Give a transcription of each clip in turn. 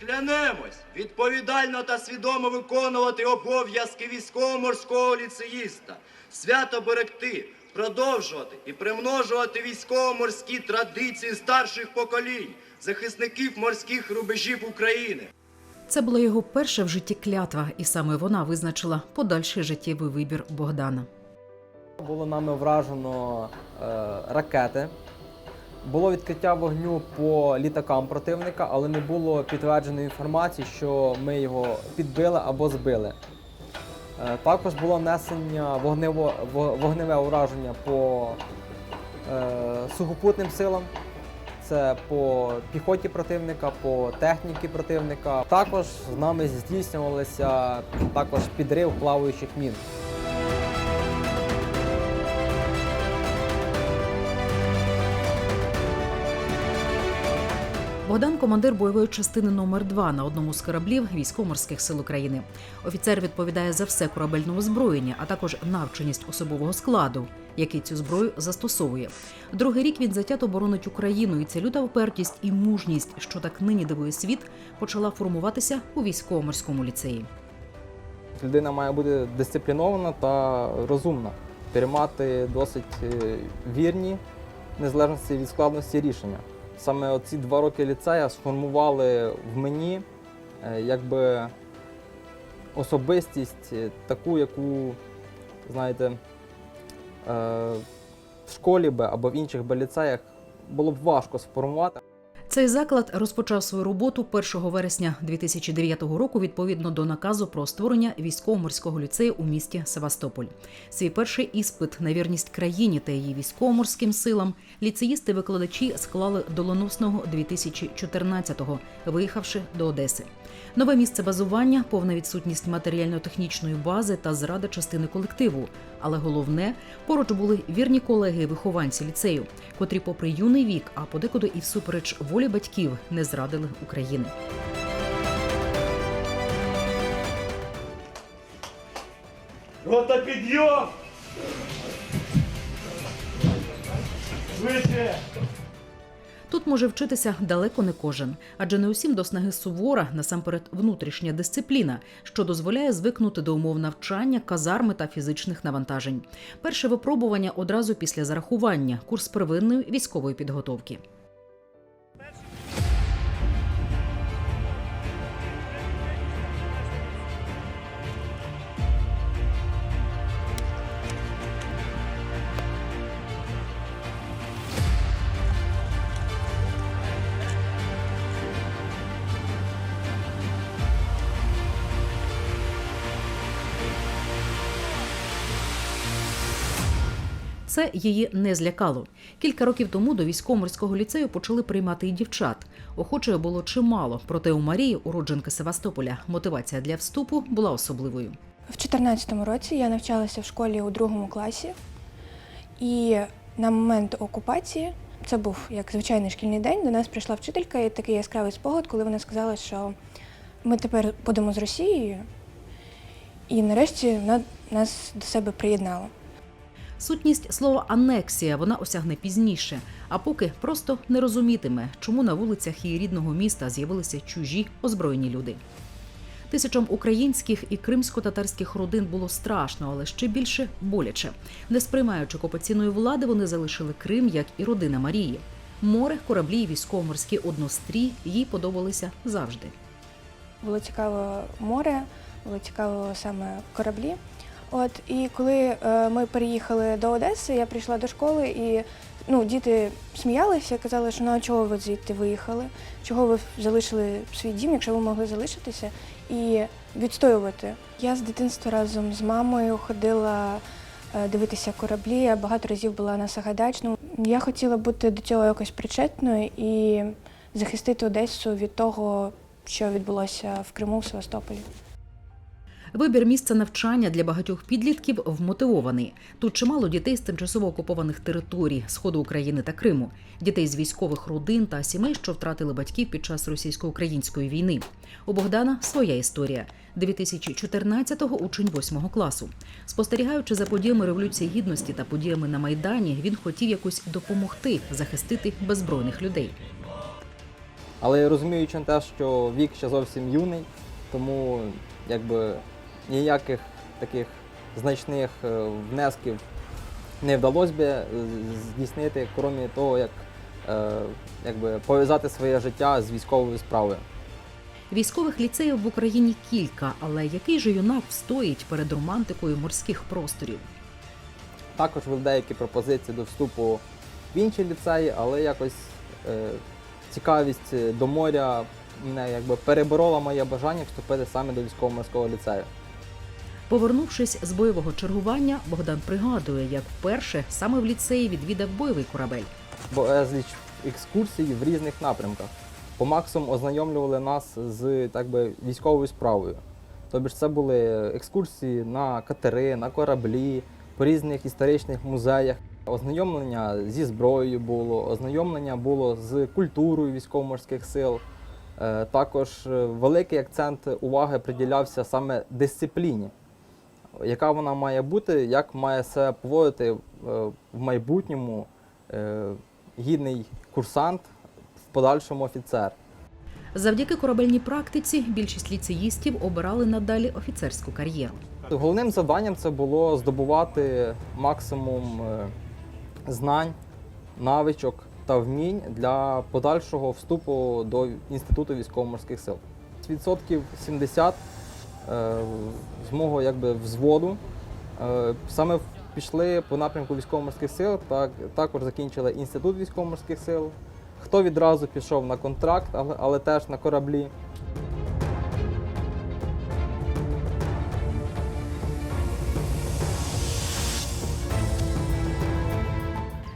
Клянемось відповідально та свідомо виконувати обов'язки військово-морського ліцеїста, свято берегти, продовжувати і примножувати військово-морські традиції старших поколінь, захисників морських рубежів України. Це була його перша в житті клятва, і саме вона визначила подальший життєвий вибір Богдана. Було нами вражено е, ракети. Було відкриття вогню по літакам противника, але не було підтвердженої інформації, що ми його підбили або збили. Е, також було несення вогнево, вогневе ураження по е, сухопутним силам. Це по піхоті противника, по техніці противника. Також з нами здійснювалися також підрив плаваючих мін. Богдан командир бойової частини номер 2 на одному з кораблів військово-морських сил України. Офіцер відповідає за все корабельне озброєння, а також навченість особового складу, який цю зброю застосовує. Другий рік він затято боронить Україну, і ця люта впертість і мужність, що так нині дивує світ, почала формуватися у військово-морському ліцеї. Людина має бути дисциплінована та розумна, приймати досить е, вірні, незалежності від складності рішення. Саме ці два роки ліцея сформували в мені е, якби особистість е, таку, яку, знаєте, е, в школі би або в інших би ліцеях було б важко сформувати. Цей заклад розпочав свою роботу 1 вересня 2009 року відповідно до наказу про створення військово-морського ліцею у місті Севастополь. Свій перший іспит на вірність країні та її військово-морським силам ліцеїсти-викладачі склали доленосного 2014-го, виїхавши до Одеси. Нове місце базування, повна відсутність матеріально-технічної бази та зрада частини колективу. Але головне, поруч були вірні колеги-вихованці ліцею, котрі, попри юний вік, а подекуди і всупереч волі батьків, не зрадили України. Рота підйом! Швидше! Тут може вчитися далеко не кожен, адже не усім до снаги сувора, насамперед внутрішня дисципліна, що дозволяє звикнути до умов навчання, казарми та фізичних навантажень. Перше випробування одразу після зарахування, курс первинної військової підготовки. Це її не злякало. Кілька років тому до військово-морського ліцею почали приймати і дівчат. Охочих було чимало, проте у Марії, уродженки Севастополя, мотивація для вступу була особливою. В 2014 році я навчалася в школі у другому класі, і на момент окупації це був як звичайний шкільний день. До нас прийшла вчителька і такий яскравий спогад, коли вона сказала, що ми тепер будемо з Росією, і нарешті вона нас до себе приєднала. Сутність слова анексія вона осягне пізніше, а поки просто не розумітиме, чому на вулицях її рідного міста з'явилися чужі озброєні люди. Тисячам українських і кримсько-татарських родин було страшно, але ще більше боляче. Не сприймаючи окупаційної влади, вони залишили Крим, як і родина Марії. Море, кораблі і військово-морські однострій їй подобалися завжди. Було цікаво море, було цікаво саме кораблі. От і коли е, ми переїхали до Одеси, я прийшла до школи і ну, діти сміялися, казали, що ну а чого ви звідти виїхали? Чого ви залишили свій дім, якщо ви могли залишитися і відстоювати? Я з дитинства разом з мамою ходила е, дивитися кораблі. Я багато разів була на Сагайдачному. Я хотіла бути до цього якось причетною і захистити Одесу від того, що відбулося в Криму, в Севастополі. Вибір місця навчання для багатьох підлітків вмотивований. Тут чимало дітей з тимчасово окупованих територій Сходу України та Криму, дітей з військових родин та сімей, що втратили батьків під час російсько-української війни. У Богдана своя історія. 2014-го учень 8 класу. Спостерігаючи за подіями революції гідності та подіями на майдані, він хотів якось допомогти захистити беззбройних людей. Але розуміючи те, що вік ще зовсім юний, тому якби ніяких таких значних е, внесків не вдалося би е, здійснити, крім того, як е, якби пов'язати своє життя з військовою справою. Військових ліцеїв в Україні кілька, але який же юнак встоїть перед романтикою морських просторів? Також були деякі пропозиції до вступу в інші ліцеї, але якось е, цікавість до моря мене якби переборола моє бажання вступити саме до військово-морського ліцею. Повернувшись з бойового чергування, Богдан пригадує, як вперше саме в ліцеї відвідав бойовий корабель. Безліч екскурсій в різних напрямках. По максимуму ознайомлювали нас з так би, військовою справою. Тобто ж це були екскурсії на катери, на кораблі, по різних історичних музеях. Ознайомлення зі зброєю було, ознайомлення було з культурою військово-морських сил. Е, Також е, великий акцент уваги приділявся саме дисципліні, яка вона має бути, як має себе поводити е, в майбутньому е, гідний курсант, в подальшому офіцер. Завдяки корабельній практиці більшість ліцеїстів обирали надалі офіцерську кар'єру. Головним завданням це було здобувати максимум е, знань, навичок та вмінь для подальшого вступу до Інституту військово-морських сил. Відсотків 70 е, з мого якби, взводу е, саме пішли по напрямку військово-морських сил, так, також закінчили Інститут військово-морських сил. Хто відразу пішов на контракт, але, але теж на кораблі.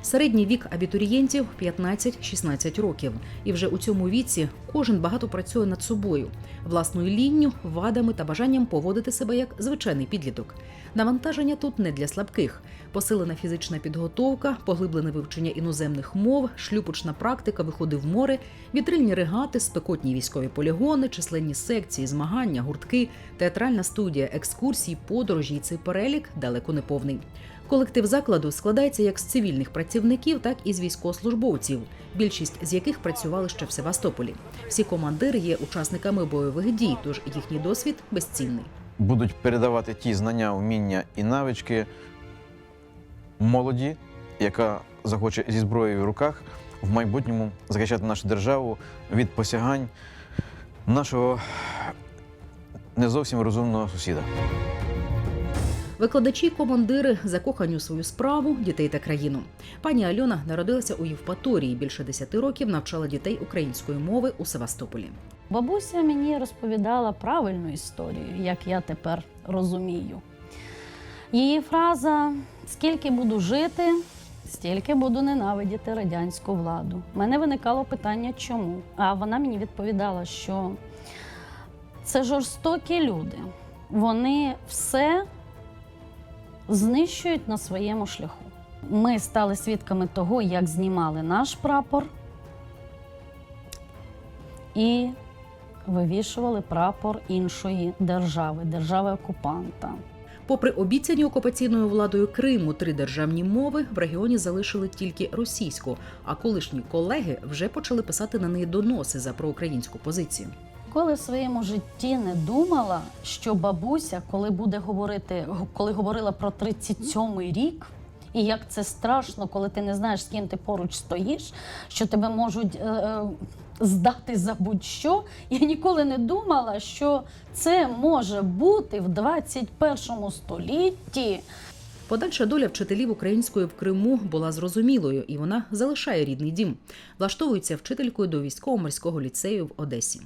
Середній вік абітурієнтів 15-16 років, і вже у цьому віці кожен багато працює над собою, власною лінню, вадами та бажанням поводити себе як звичайний підліток. Навантаження тут не для слабких: посилена фізична підготовка, поглиблене вивчення іноземних мов, шлюпочна практика, виходи в море, вітрильні регати, спекотні військові полігони, численні секції, змагання, гуртки, театральна студія, екскурсії, подорожі і цей перелік далеко не повний. Колектив закладу складається як з цивільних працівників, так і з військовослужбовців, більшість з яких працювали ще в Севастополі. Всі командири є учасниками бойових дій, тож їхній досвід безцінний. будуть передавати ті знання, вміння і навички молоді, яка захоче зі зброєю в руках в майбутньому захищати нашу державу від посягань нашого не зовсім розумного сусіда. Викладачі командири закохані у свою справу, дітей та країну. Пані Альона народилася у Євпаторії. Більше 10 років навчала дітей української мови у Севастополі. Бабуся мені розповідала правильну історію, як я тепер розумію. Її фраза скільки буду жити, стільки буду ненавидіти радянську владу. Мене виникало питання, чому? А вона мені відповідала, що це жорстокі люди. Вони все знищують на своєму шляху. Ми стали свідками того, як знімали наш прапор і вивішували прапор іншої держави, держави окупанта. Попри обіцяні окупаційною владою Криму три державні мови, в регіоні залишили тільки російську, а колишні колеги вже почали писати на неї доноси за проукраїнську позицію. Коли в своєму житті не думала, що бабуся, коли буде говорити, коли говорила про 37-й рік, і як це страшно, коли ти не знаєш, з ким ти поруч стоїш, що тебе можуть е, е, здати за будь-що. Я ніколи не думала, що це може бути в 21 столітті. Подальша доля вчителів української в Криму була зрозумілою, і вона залишає рідний дім. Влаштовується вчителькою до військово-морського ліцею в Одесі.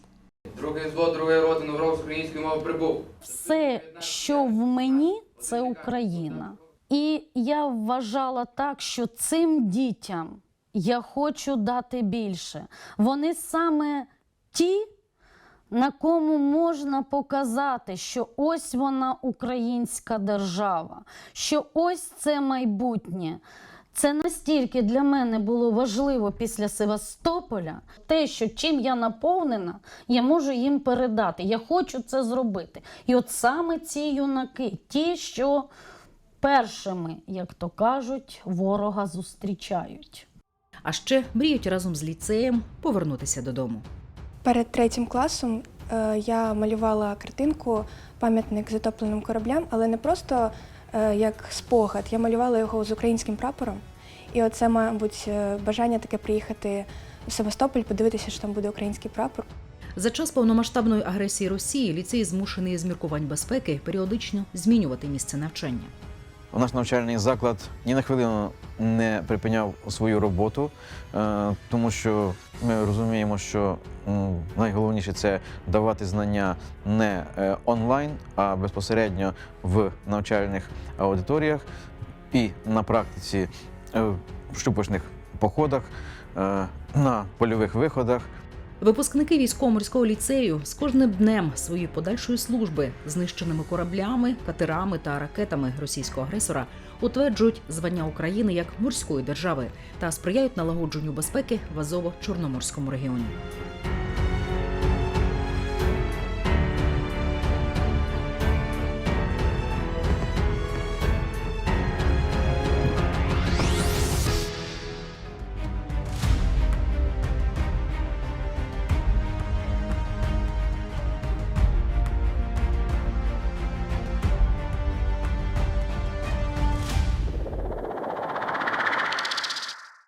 Другий взвод, другої роти Новров з української мови прибув. все, що в мені, це Україна. І я вважала так, що цим дітям я хочу дати більше. Вони саме ті, на кому можна показати, що ось вона українська держава, що ось це майбутнє. Це настільки для мене було важливо після Севастополя, те, що чим я наповнена, я можу їм передати. Я хочу це зробити. І от саме ці юнаки, ті, що першими, як то кажуть, ворога зустрічають. А ще мріють разом з ліцеєм повернутися додому. Перед третім класом е, я малювала картинку пам'ятник затопленим кораблям, але не просто як спогад. Я малювала його з українським прапором. І оце, мабуть, е, бажання таке приїхати в Севастополь, подивитися, що там буде український прапор. За час повномасштабної агресії Росії ліцей змушений з міркувань безпеки періодично змінювати місце навчання. Наш навчальний заклад ні на хвилину не припиняв свою роботу, е, тому що ми розуміємо, що найголовніше це давати знання не е, онлайн, а безпосередньо в навчальних аудиторіях і на практиці е, в щупочних походах, на польових виходах. Випускники військово-морського ліцею з кожним днем своєї подальшої служби знищеними кораблями, катерами та ракетами російського агресора утверджують звання України як морської держави та сприяють налагодженню безпеки в Азово-Чорноморському регіоні.